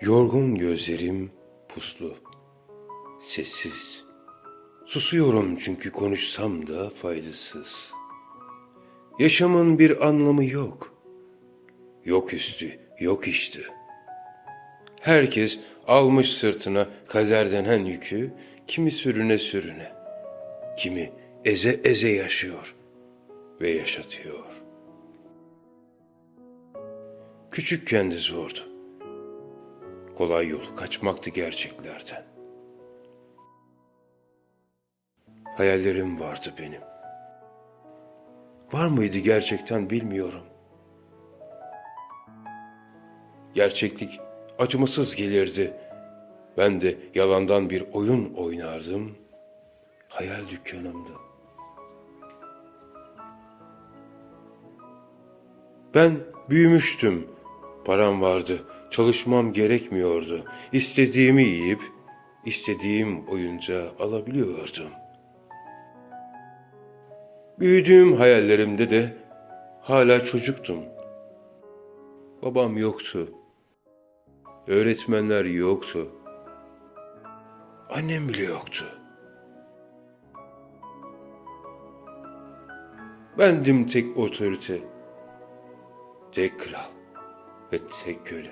Yorgun gözlerim puslu, sessiz. Susuyorum çünkü konuşsam da faydasız. Yaşamın bir anlamı yok. Yok üstü, yok işte. Herkes almış sırtına kader denen yükü, kimi sürüne sürüne, kimi eze eze yaşıyor ve yaşatıyor. Küçükken de zordu. Kolay yolu kaçmaktı gerçeklerden. Hayallerim vardı benim. Var mıydı gerçekten bilmiyorum. Gerçeklik acımasız gelirdi. Ben de yalandan bir oyun oynardım. Hayal dükkanımdı. Ben büyümüştüm. Param vardı. Çalışmam gerekmiyordu. İstediğimi yiyip istediğim oyuncağı alabiliyordum. Büyüdüğüm hayallerimde de hala çocuktum. Babam yoktu. Öğretmenler yoktu. Annem bile yoktu. Bendim tek otorite, tek kral ve tek köle.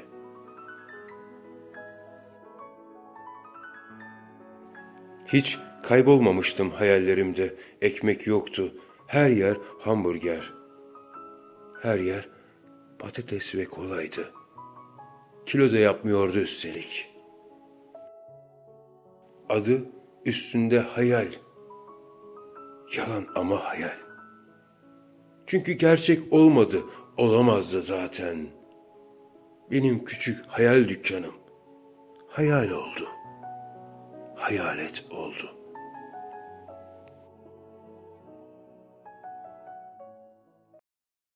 Hiç kaybolmamıştım hayallerimde. Ekmek yoktu. Her yer hamburger. Her yer patates ve kolaydı. Kilo da yapmıyordu üstelik. Adı üstünde hayal. Yalan ama hayal. Çünkü gerçek olmadı, olamazdı zaten. Benim küçük hayal dükkanım hayal oldu. Hayalet oldu.